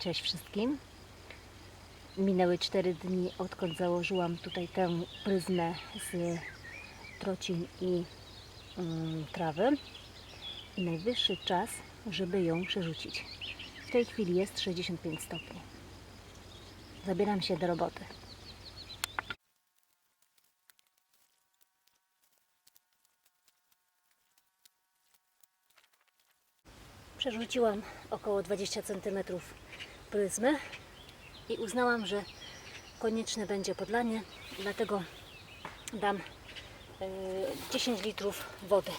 Cześć wszystkim. Minęły 4 dni, odkąd założyłam tutaj tę pryzmę z trocin i mm, trawy. I najwyższy czas, żeby ją przerzucić. W tej chwili jest 65 stopni. Zabieram się do roboty. Przerzuciłam około 20 cm i uznałam, że konieczne będzie podlanie, dlatego dam y, 10 litrów wody.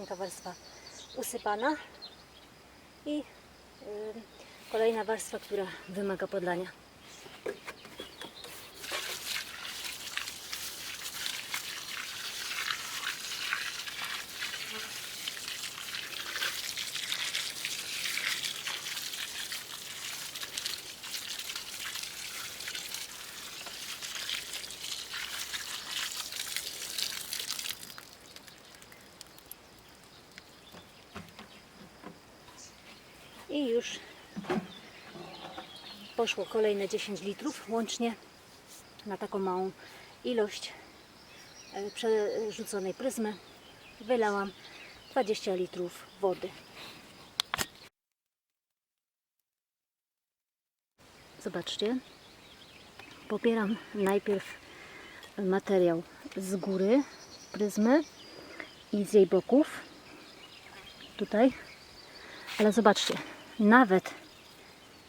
Cienka warstwa usypana i kolejna warstwa, która wymaga podlania. I już poszło kolejne 10 litrów łącznie na taką małą ilość e, przerzuconej pryzmy. Wylałam 20 litrów wody. Zobaczcie, pobieram najpierw materiał z góry pryzmy i z jej boków. Tutaj ale zobaczcie, nawet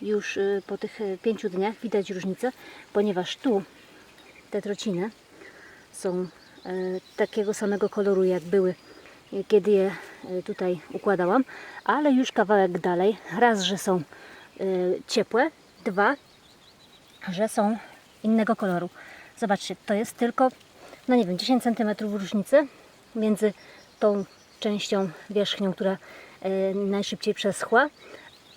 już y, po tych y, pięciu dniach widać różnicę, ponieważ tu te trociny są y, takiego samego koloru jak były kiedy je tutaj układałam, ale już kawałek dalej, raz, że są ciepłe, dwa, że są innego koloru. Zobaczcie, to jest tylko, no nie wiem, 10 cm różnicy między tą częścią wierzchnią, która najszybciej przeschła,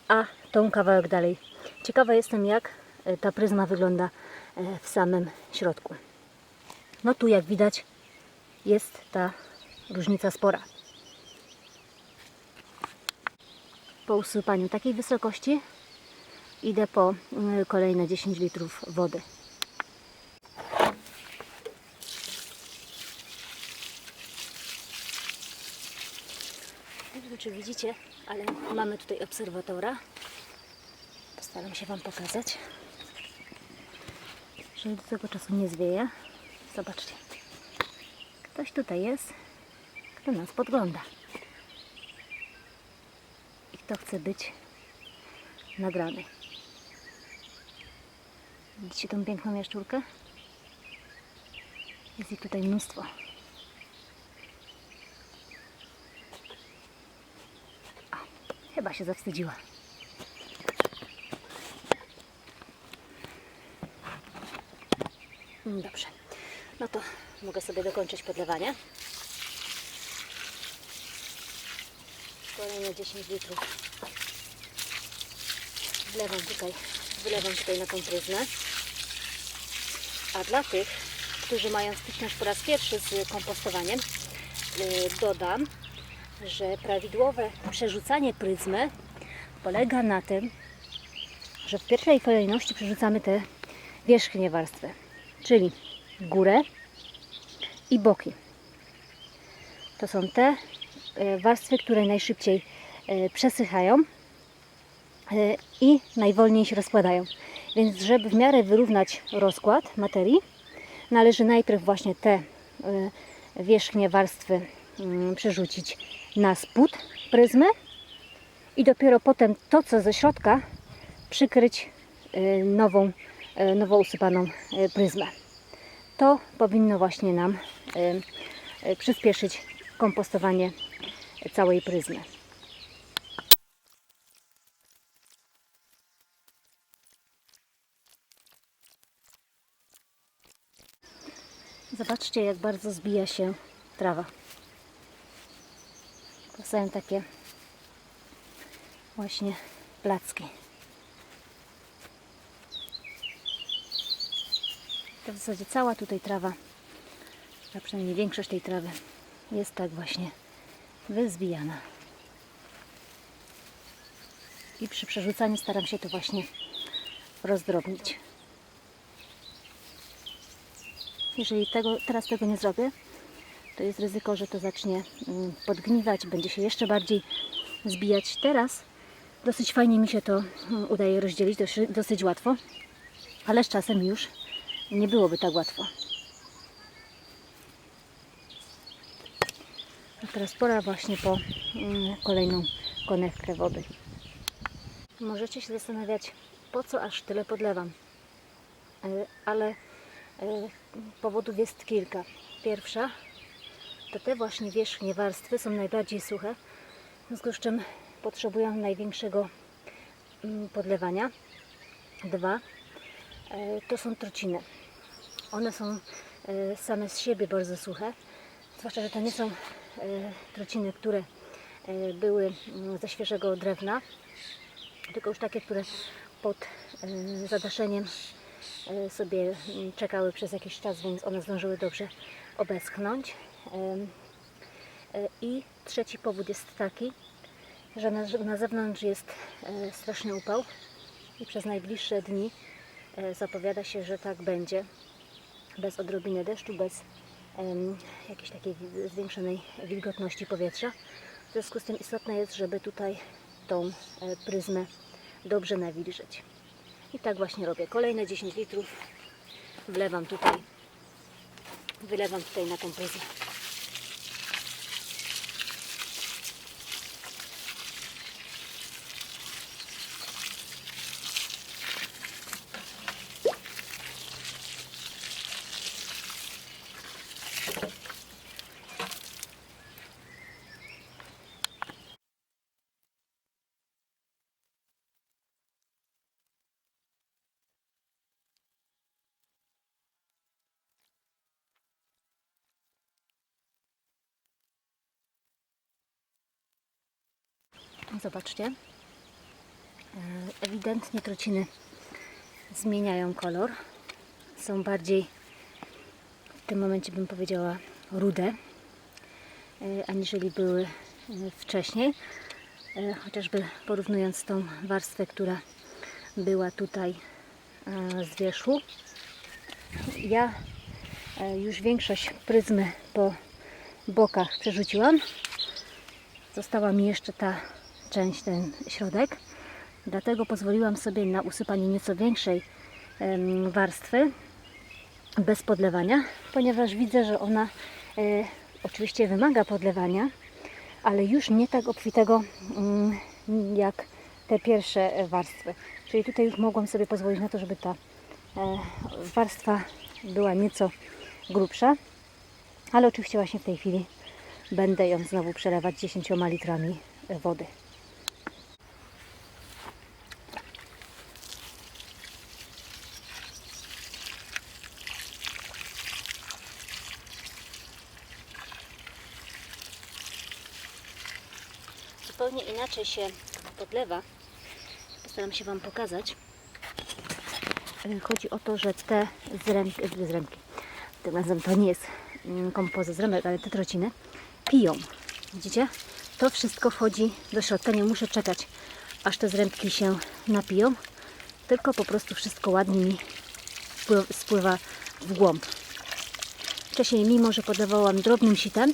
a tą kawałek dalej. Ciekawa jestem, jak e, ta pryzma wygląda e, w samym środku. No tu, jak widać, jest ta różnica spora. Po usypaniu takiej wysokości idę po mm, kolejne 10 litrów wody. Czy widzicie, ale mamy tutaj obserwatora. Postaram się Wam pokazać. Jeżeli do tego czasu nie zwieje, zobaczcie. Ktoś tutaj jest, kto nas podgląda. I kto chce być nagrany. Widzicie tą piękną jaszczurkę? Jest ich tutaj mnóstwo. Chyba się zawstydziła. Mm, Dobrze. No to mogę sobie dokończyć podlewanie. Kolejne 10 litrów. Wlewam tutaj, wylewam tutaj na tą pryzmę. A dla tych, którzy mają styczność po raz pierwszy z kompostowaniem, yy, dodam, że prawidłowe przerzucanie pryzmy polega na tym, że w pierwszej kolejności przerzucamy te wierzchnie warstwy, czyli górę i boki. To są te e, warstwy, które najszybciej e, przesychają e, i najwolniej się rozkładają. Więc żeby w miarę wyrównać rozkład materii, należy najpierw właśnie te wierzchnie warstwy Mm, przerzucić na spód pryzmy i dopiero potem to, co ze środka, przykryć y, nową, y, nowo usypaną y, pryzmę. To powinno właśnie nam przyspieszyć kompostowanie całej pryzmy. Zobaczcie, jak bardzo zbija się trawa. Powstają takie właśnie placki. To w zasadzie cała tutaj trawa, a przynajmniej większość tej trawy jest tak właśnie wyzbijana. I przy przerzucaniu staram się to właśnie rozdrobnić. Jeżeli tego, teraz tego nie zrobię, to jest ryzyko, że to zacznie mm, podgniwać, będzie się jeszcze bardziej zbijać. Teraz dosyć fajnie mi się to mm, udaje rozdzielić, dosyć, łatwo, ale z czasem już nie byłoby tak łatwo. A teraz pora właśnie po mm, kolejną konewkę wody. Możecie się zastanawiać, po co aż tyle podlewam. E, Ale e, powodów jest kilka. Pierwsza, to te właśnie wierzchnie warstwy są najbardziej suche, w związku z czym potrzebują największego mm, podlewania. Dwa, e, to są trociny. One są e, same z siebie bardzo suche, zwłaszcza, że to nie są e, trociny, które były mm, ze świeżego drewna, tylko już takie, które pod zadaszeniem sobie mm, czekały przez jakiś czas, więc one zdążyły dobrze obeschnąć. E, I trzeci powód jest taki, że na, zewnątrz jest e, straszny upał i przez najbliższe dni e, zapowiada się, że tak będzie. Bez odrobiny deszczu, bez jakiejś takiej wi- zwiększonej wilgotności powietrza. W związku z tym istotne jest, żeby tutaj tą pryzmę dobrze nawilżyć. I tak właśnie robię. Kolejne 10 litrów wlewam tutaj, wylewam tutaj na tą pryzmę. Zobaczcie. E, Ewidentnie trociny zmieniają kolor. Są bardziej, w tym momencie bym powiedziała, rude, e, aniżeli były e, wcześniej. Chociażby porównując tą warstwę, która była tutaj z wierzchu. Ja już większość pryzmy po bokach przerzuciłam. Została mi jeszcze ta część, ten środek. Dlatego pozwoliłam sobie na usypanie nieco większej warstwy bez podlewania, ponieważ widzę, że ona e, oczywiście wymaga podlewania, ale już nie tak obfitego mm, jak te pierwsze e, warstwy. Czyli tutaj już mogłam sobie pozwolić na to, żeby ta e, warstwa była nieco grubsza, ale oczywiście właśnie w tej chwili będę ją znowu przelewać 10 litrami wody. Inaczej się podlewa. Postaram się Wam pokazać. E, Chodzi o to, że te zrębki, e, zrębki tym razem to nie jest mm, kompozyt z ale te trociny piją. Widzicie? To wszystko wchodzi do środka. Nie muszę czekać, aż te zrębki się napiją, tylko po prostu wszystko ładnie mi spły- spływa w głąb. Wcześniej, mimo że podawałam drobnym sitem,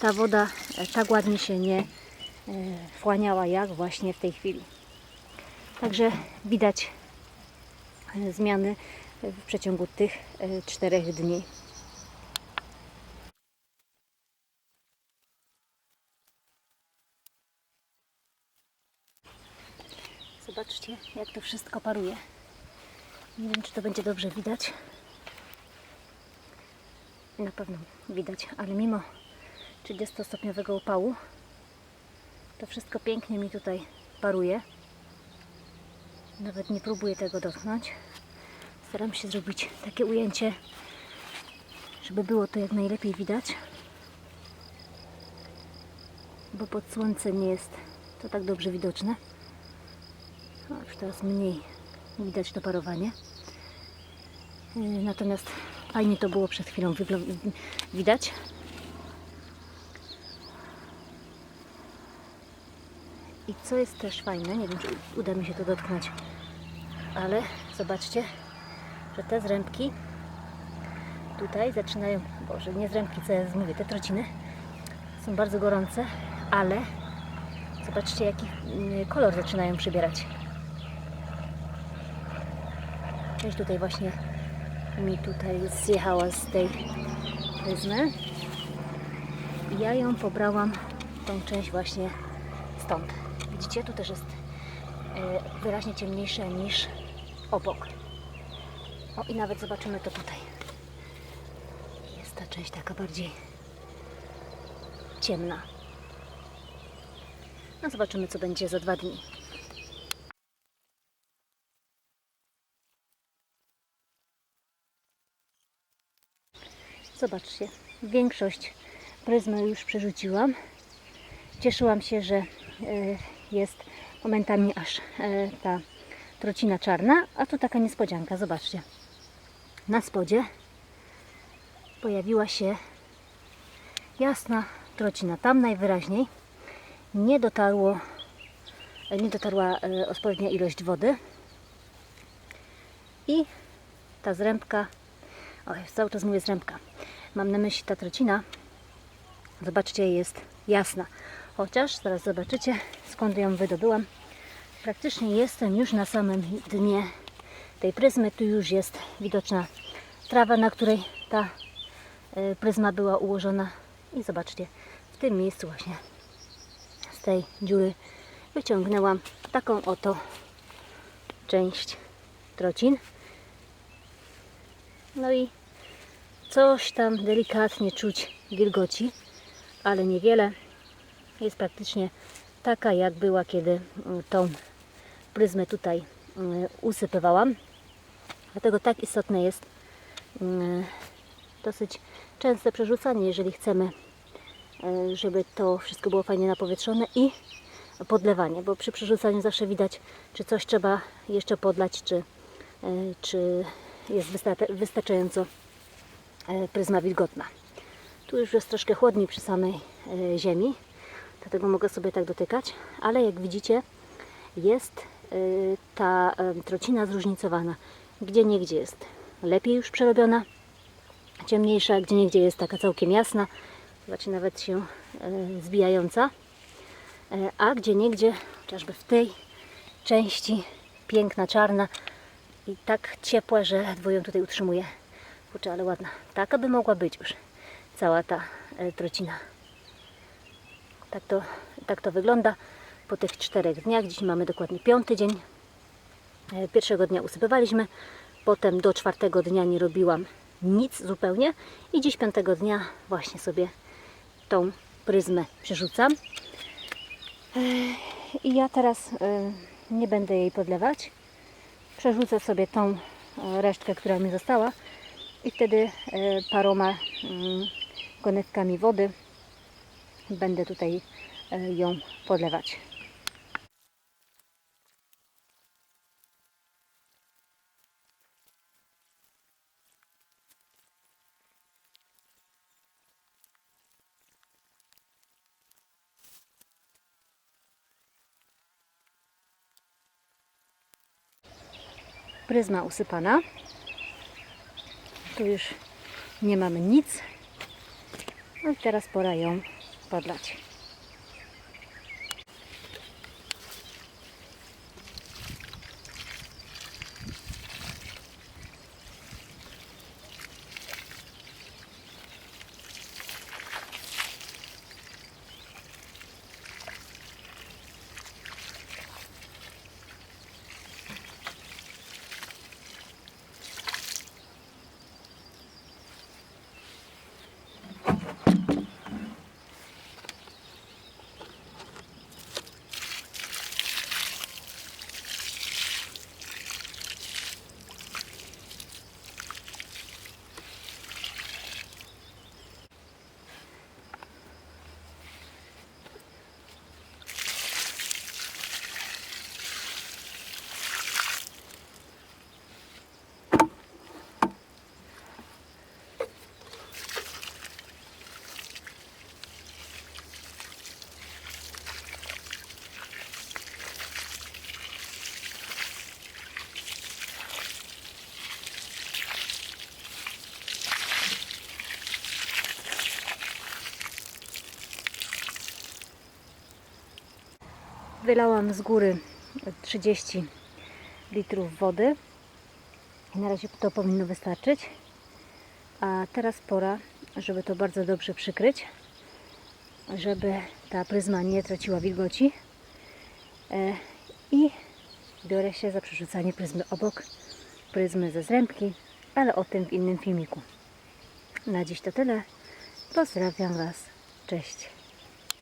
ta woda e, tak ładnie się nie wchłaniała, jak właśnie w tej chwili. Także widać e, zmiany w przeciągu tych e, czterech dni. Zobaczcie, jak to wszystko paruje. Nie wiem, czy to będzie dobrze widać. Na pewno widać, ale mimo 30-stopniowego upału, to wszystko pięknie mi tutaj paruje. Nawet nie próbuję tego dotknąć. Staram się zrobić takie ujęcie, żeby było to jak najlepiej widać. Bo pod słońcem nie jest to tak dobrze widoczne. No, już teraz mniej widać to parowanie. Yy, Natomiast fajnie to było przed chwilą widać. I co jest też fajne, nie wiem czy uda mi się to dotknąć, ale zobaczcie, że te zrębki tutaj zaczynają, boże nie zrębki, co ja mówię, te trociny są bardzo gorące, ale zobaczcie jaki mm, kolor zaczynają przybierać. Część tutaj właśnie mi tutaj zjechała z tej pryzmy. Ja ją pobrałam, tą część właśnie stąd. Widzicie, tu też jest e, wyraźnie ciemniejsze niż obok. O i nawet zobaczymy to tutaj. Jest ta część taka bardziej ciemna. No zobaczymy co będzie za dwa dni. Zobaczcie, większość pryzmy już przerzuciłam. Cieszyłam się, że e, jest momentami aż e, ta trocina czarna, a tu taka niespodzianka, zobaczcie. Na spodzie pojawiła się jasna trocina. Tam najwyraźniej nie dotarło, nie dotarła e, odpowiednia ilość wody i ta zrębka, oj, cały czas mówię zrębka, mam na myśli ta trocina, zobaczcie, jest jasna. Chociaż zaraz zobaczycie, skąd ją wydobyłam. Praktycznie jestem już na samym dnie tej pryzmy. Tu już jest widoczna trawa, na której ta e, pryzma była ułożona. I zobaczcie, w tym miejscu właśnie z tej dziury wyciągnęłam taką oto część trocin. No i coś tam delikatnie czuć wilgoci, ale niewiele. Jest praktycznie taka, jak była, kiedy mm, tą pryzmę tutaj mm, usypywałam. Dlatego tak istotne jest mm, dosyć częste przerzucanie, jeżeli chcemy, żeby to wszystko było fajnie napowietrzone i podlewanie, bo przy przerzucaniu zawsze widać, czy coś trzeba jeszcze podlać, czy, e, czy jest wysta- wystarczająco e, pryzma wilgotna. Tu już jest troszkę chłodniej przy samej e, ziemi, dlatego mogę sobie tak dotykać, ale jak widzicie jest e, ta trocina zróżnicowana. Gdzie niegdzie jest lepiej już przerobiona, ciemniejsza, gdzie niegdzie jest taka całkiem jasna, zobaczcie nawet się e, zbijająca, E, a gdzie niegdzie, chociażby w tej części piękna, czarna i tak ciepła, że ledwo ją tutaj utrzymuje. Kurczę, ale ładna. Taka by mogła być już cała ta e, trocina. Tak to, tak to wygląda po tych czterech dniach. Dziś mamy dokładnie piąty dzień. E, Pierwszego dnia usypywaliśmy, potem do czwartego dnia nie robiłam nic zupełnie i dziś piątego dnia właśnie sobie tą pryzmę przerzucam. E, I ja teraz e, nie będę jej podlewać. Przerzucę sobie tą resztkę, która mi została i wtedy paroma mm, konewkami wody będę tutaj e, ją podlewać. Pryzma usypana. Tu już nie mamy nic. No i teraz pora ją podlać. Wylałam z góry 30 litrów wody. I na razie to powinno wystarczyć. A teraz pora, żeby to bardzo dobrze przykryć, żeby ta pryzma nie traciła wilgoci. E, I biorę się za przerzucanie pryzmy obok pryzmy ze zrębki, ale o tym w innym filmiku. Na dziś to tyle. Pozdrawiam Was. Cześć.